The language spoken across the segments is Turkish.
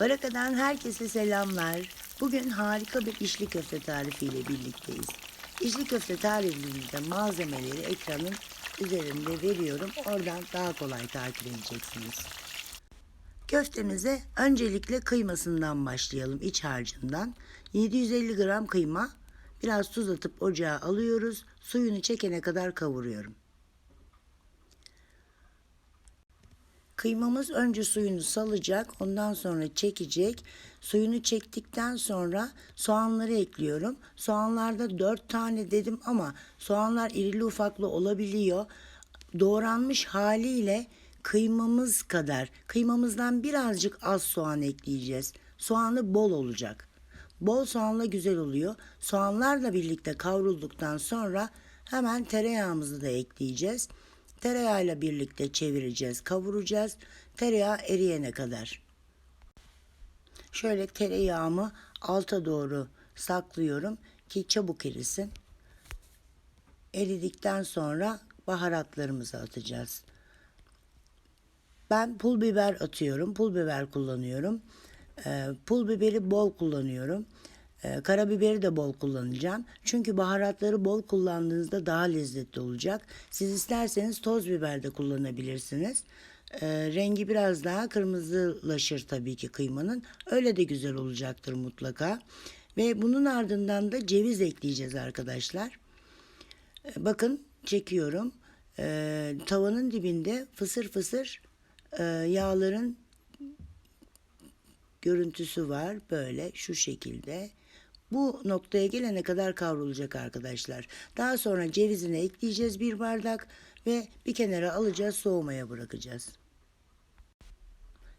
Baraka'dan herkese selamlar. Bugün harika bir içli köfte tarifiyle birlikteyiz. İçli köfte tarifimizde malzemeleri ekranın üzerinde veriyorum. Oradan daha kolay takip edeceksiniz. Köftemize öncelikle kıymasından başlayalım, iç harcından. 750 gram kıyma, biraz tuz atıp ocağa alıyoruz. Suyunu çekene kadar kavuruyorum. Kıymamız önce suyunu salacak, ondan sonra çekecek. Suyunu çektikten sonra soğanları ekliyorum. Soğanlarda 4 tane dedim ama soğanlar irili ufaklı olabiliyor. Doğranmış haliyle kıymamız kadar, kıymamızdan birazcık az soğan ekleyeceğiz. Soğanı bol olacak. Bol soğanla güzel oluyor. Soğanlarla birlikte kavrulduktan sonra hemen tereyağımızı da ekleyeceğiz. Tereyağıyla birlikte çevireceğiz, kavuracağız. Tereyağı eriyene kadar. Şöyle tereyağımı alta doğru saklıyorum ki çabuk erisin. Eridikten sonra baharatlarımızı atacağız. Ben pul biber atıyorum. Pul biber kullanıyorum. Ee, pul biberi bol kullanıyorum. Ee, karabiberi de bol kullanacağım. Çünkü baharatları bol kullandığınızda daha lezzetli olacak. Siz isterseniz toz biber de kullanabilirsiniz. Ee, rengi biraz daha kırmızılaşır tabii ki kıymanın. Öyle de güzel olacaktır mutlaka. Ve bunun ardından da ceviz ekleyeceğiz arkadaşlar. Ee, bakın çekiyorum. Ee, tavanın dibinde fısır fısır e, yağların görüntüsü var böyle şu şekilde. Bu noktaya gelene kadar kavrulacak arkadaşlar. Daha sonra cevizini ekleyeceğiz bir bardak ve bir kenara alacağız soğumaya bırakacağız.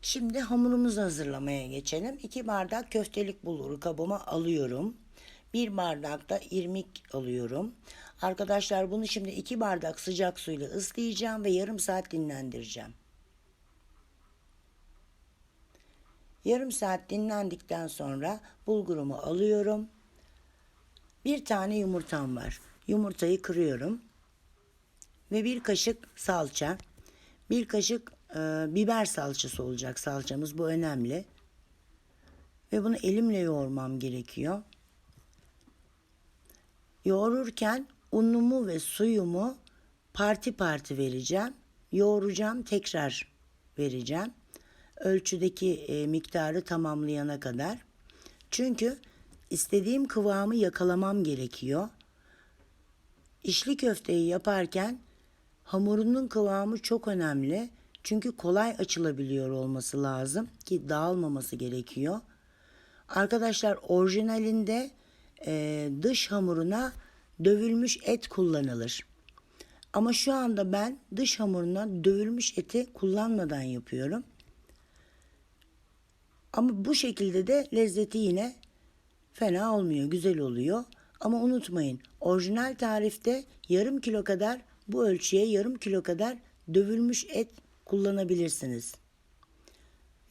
Şimdi hamurumuzu hazırlamaya geçelim. 2 bardak köftelik bulguru kabıma alıyorum. 1 bardak da irmik alıyorum. Arkadaşlar bunu şimdi 2 bardak sıcak suyla ıslayacağım ve yarım saat dinlendireceğim. Yarım saat dinlendikten sonra bulgurumu alıyorum. Bir tane yumurtam var. Yumurtayı kırıyorum. Ve bir kaşık salça. Bir kaşık e, biber salçası olacak salçamız. Bu önemli. Ve bunu elimle yoğurmam gerekiyor. Yoğururken unumu ve suyumu parti parti vereceğim. Yoğuracağım tekrar vereceğim ölçüdeki e, miktarı tamamlayana kadar. Çünkü istediğim kıvamı yakalamam gerekiyor. İşli köfteyi yaparken hamurunun kıvamı çok önemli. Çünkü kolay açılabiliyor olması lazım ki dağılmaması gerekiyor. Arkadaşlar orijinalinde e, dış hamuruna dövülmüş et kullanılır. Ama şu anda ben dış hamuruna dövülmüş eti kullanmadan yapıyorum. Ama bu şekilde de lezzeti yine fena olmuyor, güzel oluyor. Ama unutmayın, orijinal tarifte yarım kilo kadar bu ölçüye yarım kilo kadar dövülmüş et kullanabilirsiniz.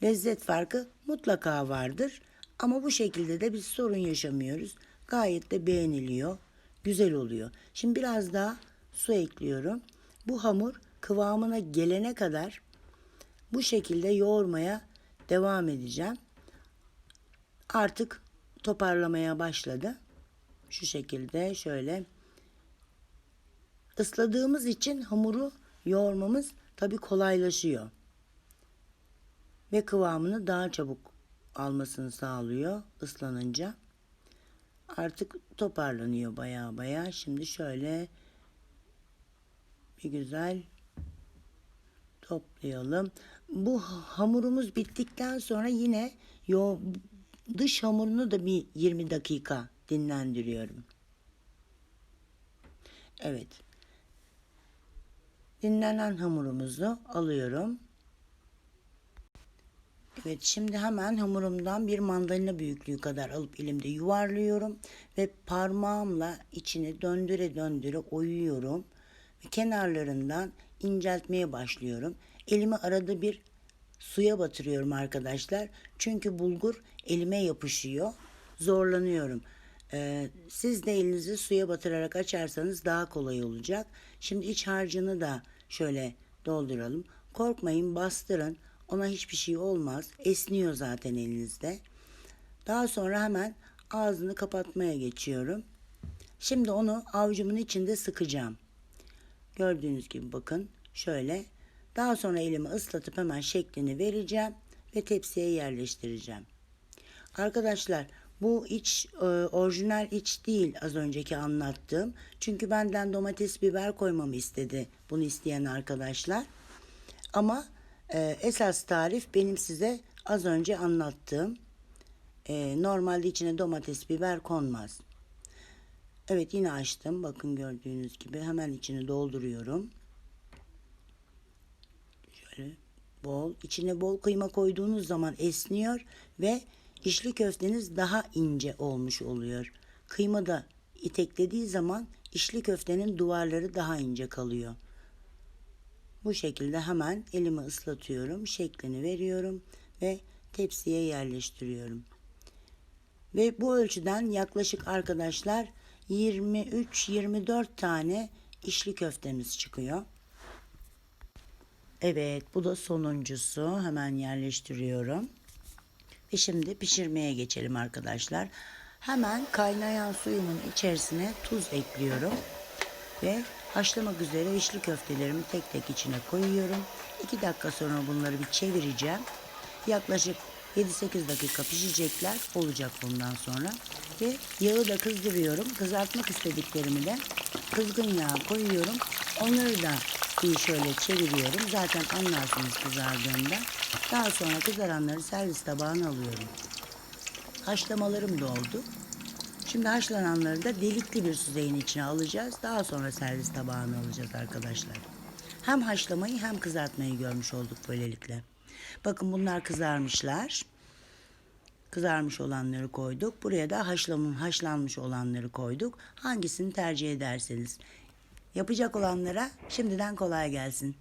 Lezzet farkı mutlaka vardır ama bu şekilde de biz sorun yaşamıyoruz. Gayet de beğeniliyor, güzel oluyor. Şimdi biraz daha su ekliyorum. Bu hamur kıvamına gelene kadar bu şekilde yoğurmaya devam edeceğim. Artık toparlamaya başladı. Şu şekilde şöyle ısladığımız için hamuru yoğurmamız tabii kolaylaşıyor. Ve kıvamını daha çabuk almasını sağlıyor ıslanınca. Artık toparlanıyor baya baya. Şimdi şöyle bir güzel toplayalım. Bu hamurumuz bittikten sonra yine yo dış hamurunu da bir 20 dakika dinlendiriyorum. Evet. Dinlenen hamurumuzu alıyorum. Evet şimdi hemen hamurumdan bir mandalina büyüklüğü kadar alıp elimde yuvarlıyorum ve parmağımla içini döndüre döndüre oyuyorum ve kenarlarından inceltmeye başlıyorum. Elimi arada bir suya batırıyorum arkadaşlar. Çünkü bulgur elime yapışıyor. Zorlanıyorum. Ee, siz de elinizi suya batırarak açarsanız daha kolay olacak. Şimdi iç harcını da şöyle dolduralım. Korkmayın bastırın. Ona hiçbir şey olmaz. Esniyor zaten elinizde. Daha sonra hemen ağzını kapatmaya geçiyorum. Şimdi onu avucumun içinde sıkacağım. Gördüğünüz gibi bakın şöyle. Daha sonra elimi ıslatıp hemen şeklini vereceğim ve tepsiye yerleştireceğim. Arkadaşlar bu iç e, orijinal iç değil az önceki anlattığım. Çünkü benden domates biber koymamı istedi bunu isteyen arkadaşlar. Ama e, esas tarif benim size az önce anlattığım. E, normalde içine domates biber konmaz. Evet yine açtım. Bakın gördüğünüz gibi hemen içini dolduruyorum. Şöyle bol. içine bol kıyma koyduğunuz zaman esniyor ve içli köfteniz daha ince olmuş oluyor. Kıyma da iteklediği zaman içli köftenin duvarları daha ince kalıyor. Bu şekilde hemen elimi ıslatıyorum, şeklini veriyorum ve tepsiye yerleştiriyorum. Ve bu ölçüden yaklaşık arkadaşlar 23-24 tane içli köftemiz çıkıyor. Evet bu da sonuncusu. Hemen yerleştiriyorum. Ve şimdi pişirmeye geçelim arkadaşlar. Hemen kaynayan suyumun içerisine tuz ekliyorum. Ve haşlamak üzere içli köftelerimi tek tek içine koyuyorum. 2 dakika sonra bunları bir çevireceğim. Yaklaşık 7-8 dakika pişecekler. Olacak bundan sonra. Ve yağı da kızdırıyorum. Kızartmak istediklerimi de kızgın yağa koyuyorum. Onları da bir şöyle çeviriyorum. Zaten anlarsınız kızardığında. Daha sonra kızaranları servis tabağına alıyorum. Haşlamalarım da oldu. Şimdi haşlananları da delikli bir süzeyin içine alacağız. Daha sonra servis tabağına alacağız arkadaşlar. Hem haşlamayı hem kızartmayı görmüş olduk böylelikle. Bakın bunlar kızarmışlar. Kızarmış olanları koyduk. Buraya da haşlamın haşlanmış olanları koyduk. Hangisini tercih ederseniz. Yapacak olanlara şimdiden kolay gelsin.